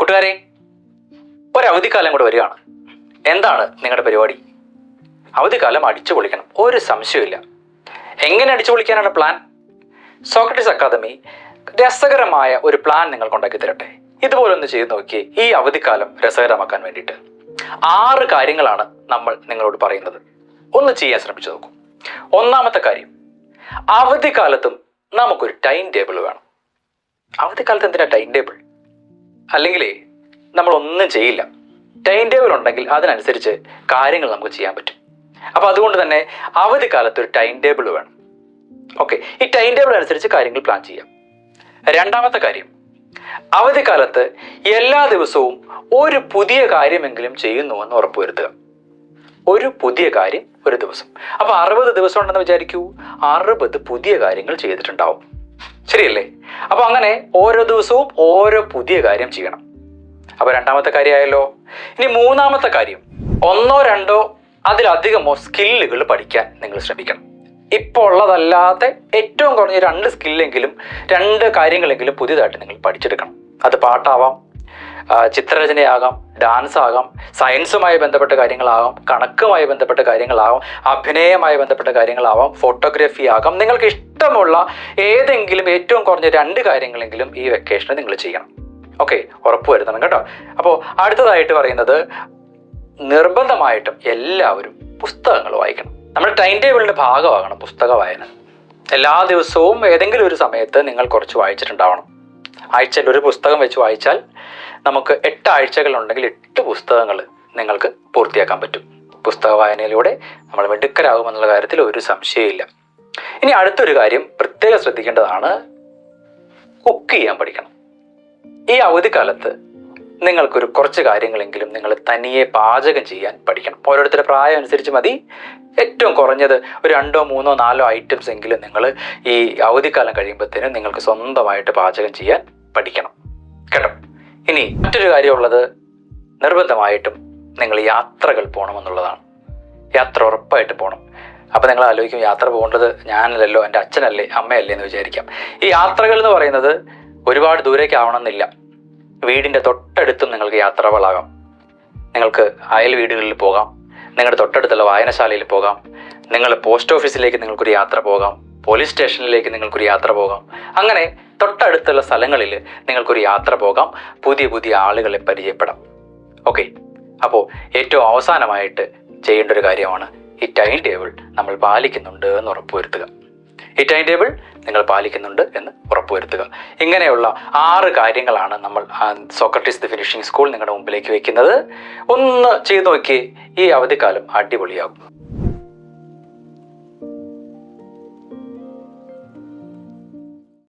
കൂട്ടുകാരെ ഒരവധിക്കാലം കൂടെ വരികയാണ്. എന്താണ് നിങ്ങളുടെ പരിപാടി? അവധിക്കാലം അടിച്ചു പൊളിക്കണം. ഒരു സംശയമില്ല എങ്ങനെ അടിച്ചു പൊളിക്കാനാണ് പ്ലാൻ സോക്രട്ടീസ് അക്കാദമി രസകരമായ ഒരു പ്ലാൻ നിങ്ങൾക്ക് ഉണ്ടാക്കി തരട്ടെ. ഇതുപോലെ ഒന്ന് ചെയ്ത് നോക്കി ഈ അവധിക്കാലം രസകരമാക്കാൻ വേണ്ടിയിട്ട്. ആറ് കാര്യങ്ങളാണ് നമ്മൾ നിങ്ങളോട് പറയുന്നത്. ഒന്ന് ചെയ്യാൻ ശ്രമിച്ചു നോക്കൂ. ഒന്നാമത്തെ കാര്യം അവധിക്കാലത്തും നമുക്കൊരു ടൈം ടേബിൾ വേണം. അവധിക്കാലത്ത് എന്തിനാ ടൈം ടേബിൾ അല്ലെങ്കിലേ നമ്മൾ ഒന്നും ചെയ്യില്ല. ടൈം ടേബിൾ ഉണ്ടെങ്കിൽ അതിനനുസരിച്ച് കാര്യങ്ങൾ നമുക്ക് ചെയ്യാൻ പറ്റും. അപ്പോൾ അതുകൊണ്ട് തന്നെ അവധി കാലത്ത് ഒരു ടൈം ടേബിൾ വേണം. ഓക്കെ ഈ ടൈം ടേബിൾ അനുസരിച്ച് കാര്യങ്ങൾ പ്ലാൻ ചെയ്യാം. രണ്ടാമത്തെ കാര്യം അവധിക്കാലത്ത് എല്ലാ ദിവസവും ഒരു പുതിയ കാര്യമെങ്കിലും ചെയ്യുന്നുവെന്ന് ഉറപ്പുവരുത്തുക. ഒരു പുതിയ കാര്യം ഒരു ദിവസം. അപ്പൊ അറുപത് ദിവസം ഉണ്ടെന്ന് വിചാരിക്കൂ. അറുപത് പുതിയ കാര്യങ്ങൾ ചെയ്തിട്ടുണ്ടാവും. ശരിയല്ലേ? അപ്പോൾ അങ്ങനെ ഓരോ ദിവസവും ഓരോ പുതിയ കാര്യം ചെയ്യണം. അപ്പോൾ രണ്ടാമത്തെ കാര്യമായല്ലോ. ഇനി മൂന്നാമത്തെ കാര്യം. ഒന്നോ രണ്ടോ അതിലധികമോ സ്കില്ലുകൾ പഠിക്കാൻ നിങ്ങൾ ശ്രമിക്കണം. ഇപ്പോൾ ഉള്ളതല്ലാതെ ഏറ്റവും കുറഞ്ഞ രണ്ട് സ്കില്ലെങ്കിലും രണ്ട് കാര്യങ്ങളെങ്കിലും പുതിയതായിട്ട് നിങ്ങൾ പഠിച്ചെടുക്കണം. അത് പാട്ടാവാം ചിത്രരചനയാകാം ഡാൻസ് ആകാം സയൻസുമായി ബന്ധപ്പെട്ട കാര്യങ്ങളാകാം കണക്കുമായി ബന്ധപ്പെട്ട കാര്യങ്ങളാകാം അഭിനയമായി ബന്ധപ്പെട്ട കാര്യങ്ങളാവാം ഫോട്ടോഗ്രാഫി ആകാം നിങ്ങൾക്ക് ഇഷ്ടമുള്ള ഏതെങ്കിലും ഏറ്റവും കുറഞ്ഞ രണ്ട് കാര്യങ്ങളെങ്കിലും ഈ വെക്കേഷന് നിങ്ങൾ ചെയ്യണം. ഓക്കെ ഉറപ്പുവരുത്തണം കേട്ടോ. അപ്പോൾ അടുത്തതായിട്ട് പറയുന്നത് നിർബന്ധമായിട്ടും എല്ലാവരും പുസ്തകങ്ങൾ വായിക്കണം. നമ്മുടെ ടൈം ടേബിളിന്റെ ഭാഗമാകണം പുസ്തക വായന. എല്ലാ ദിവസവും ഏതെങ്കിലും ഒരു സമയത്ത് നിങ്ങൾ കുറച്ച് വായിച്ചിട്ടുണ്ടാവണം. ആഴ്ചയിൽ ഒരു പുസ്തകം വെച്ച് വായിച്ചാൽ നമുക്ക് എട്ട് ആഴ്ചകളുണ്ടെങ്കിൽ എട്ട് പുസ്തകങ്ങൾ നിങ്ങൾക്ക് പൂർത്തിയാക്കാൻ പറ്റും. പുസ്തക വായനയിലൂടെ നമ്മൾ മിടുക്കരാകുമെന്നുള്ള കാര്യത്തിൽ ഒരു സംശയമില്ല ഇനി അടുത്തൊരു കാര്യം പ്രത്യേകം ശ്രദ്ധിക്കേണ്ടതാണ്. കുക്ക് ചെയ്യാൻ പഠിക്കണം. ഈ അവധിക്കാലത്ത് നിങ്ങൾക്കൊരു കുറച്ച് കാര്യങ്ങളെങ്കിലും നിങ്ങൾ തനിയെ പാചകം ചെയ്യാൻ പഠിക്കണം. ഓരോരുത്തരുടെ പ്രായം അനുസരിച്ച് മതി. ഏറ്റവും കുറഞ്ഞത് ഒരു രണ്ടോ മൂന്നോ നാലോ ഐറ്റംസ് എങ്കിലും നിങ്ങൾ ഈ അവധിക്കാലം കഴിയുമ്പോഴത്തേനും നിങ്ങൾക്ക് സ്വന്തമായിട്ട് പാചകം ചെയ്യാൻ പഠിക്കണം. കേട്ടോ? ഇനി മറ്റൊരു കാര്യമുള്ളത് നിർബന്ധമായിട്ടും നിങ്ങൾ യാത്രകൾ പോകണമെന്നുള്ളതാണ്. യാത്ര ഉറപ്പായിട്ട് പോകണം. അപ്പോൾ നിങ്ങൾ ആലോചിക്കും യാത്ര പോകേണ്ടത് ഞാനല്ലല്ലോ എന്റെ അച്ഛനല്ലേ അമ്മയല്ലേ എന്ന് വിചാരിക്കാം. ഈ യാത്രകൾ എന്ന് പറയുന്നത് ഒരുപാട് ദൂരേക്ക് ആവണമെന്നില്ല വീടിന്റെ തൊട്ടടുത്തും നിങ്ങൾക്ക് യാത്രകളാകാം. നിങ്ങൾക്ക് അയൽ വീടുകളിൽ പോകാം. നിങ്ങളുടെ തൊട്ടടുത്തുള്ള വായനശാലയിൽ പോകാം. നിങ്ങൾ പോസ്റ്റ് ഓഫീസിലേക്ക് നിങ്ങൾക്കൊരു യാത്ര പോകാം. പോലീസ് സ്റ്റേഷനിലേക്ക് നിങ്ങൾക്കൊരു യാത്ര പോകാം. അങ്ങനെ തൊട്ടടുത്തുള്ള സ്ഥലങ്ങളിൽ നിങ്ങൾക്കൊരു യാത്ര പോകാം. പുതിയ പുതിയ ആളുകളെ പരിചയപ്പെടാം. ഓക്കെ? അപ്പോൾ ഏറ്റവും അവസാനമായിട്ട് ചെയ്യേണ്ട ഒരു കാര്യമാണ് ഈ ടൈം ടേബിൾ നമ്മൾ പാലിക്കുന്നുണ്ട് എന്ന് ഉറപ്പുവരുത്തുക. ഈ ടൈം ടേബിൾ നിങ്ങൾ പാലിക്കുന്നുണ്ട് എന്ന് ഉറപ്പുവരുത്തുക. ഇങ്ങനെയുള്ള ആറ് കാര്യങ്ങളാണ് നമ്മൾ സോക്രട്ടീസ് ദി ഫിനിഷിംഗ് സ്കൂൾ നിങ്ങളുടെ മുമ്പിലേക്ക് വെക്കുന്നത്. ഒന്ന് ചെയ്തു നോക്കി ഈ അവധിക്കാലം അടിപൊളിയാകും.